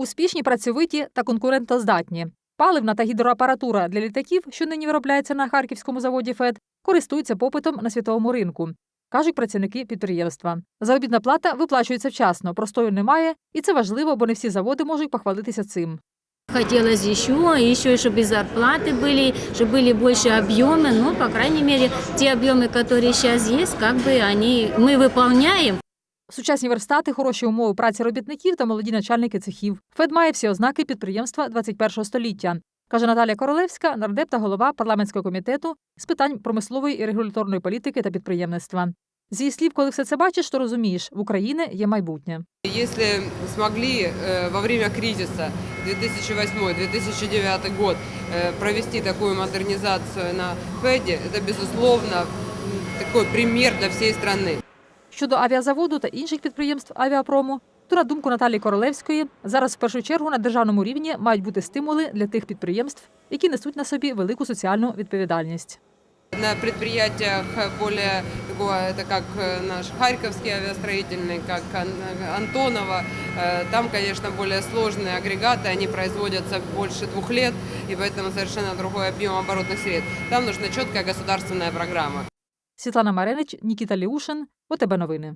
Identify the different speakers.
Speaker 1: Успішні, працьовиті та конкурентоздатні. Паливна та гідроапаратура для літаків, що нині виробляється на харківському заводі ФЕД, користуються попитом на світовому ринку, кажуть працівники підприємства. Заробітна плата виплачується вчасно, простою немає, і це важливо, бо не всі заводи можуть похвалитися цим.
Speaker 2: Хотелось еще, еще, чтобы и зарплаты были, чтобы были больше объемы, но, по крайней мере, те объемы, которые сейчас есть, как бы они, мы выполняем.
Speaker 1: Сучасні верстати, хороші умови праці робітників та молоді начальники цехів. ФЕД має всі ознаки підприємства 21 століття, каже Наталія Королевська, нардеп та голова парламентського комітету з питань промислової і регуляторної політики та підприємництва. З її слів, коли все це бачиш, то розумієш, в Україні є майбутнє.
Speaker 3: Если смогли э, во время кризиса 2008-2009 год э, провести такую модернизацию на ФЕДе, это, безусловно, м, такой пример для всей страны.
Speaker 1: Щодо авіазаводу та інших підприємств авіапрому, то на думку Наталії Королевської, зараз в першу чергу на державному рівні мають бути стимули для тих підприємств, які несуть на собі велику соціальну відповідальність.
Speaker 3: На предприятиях более такого, это как э, наш Харьковский авиастроительный, как Ан- Антонова, э, там, конечно, более сложные агрегаты, они производятся больше двух лет, и поэтому совершенно другой объем оборотных средств. Там нужна четкая государственная программа.
Speaker 1: Світлана Маренич, Нікіта Ліушин, ОТБ Новини.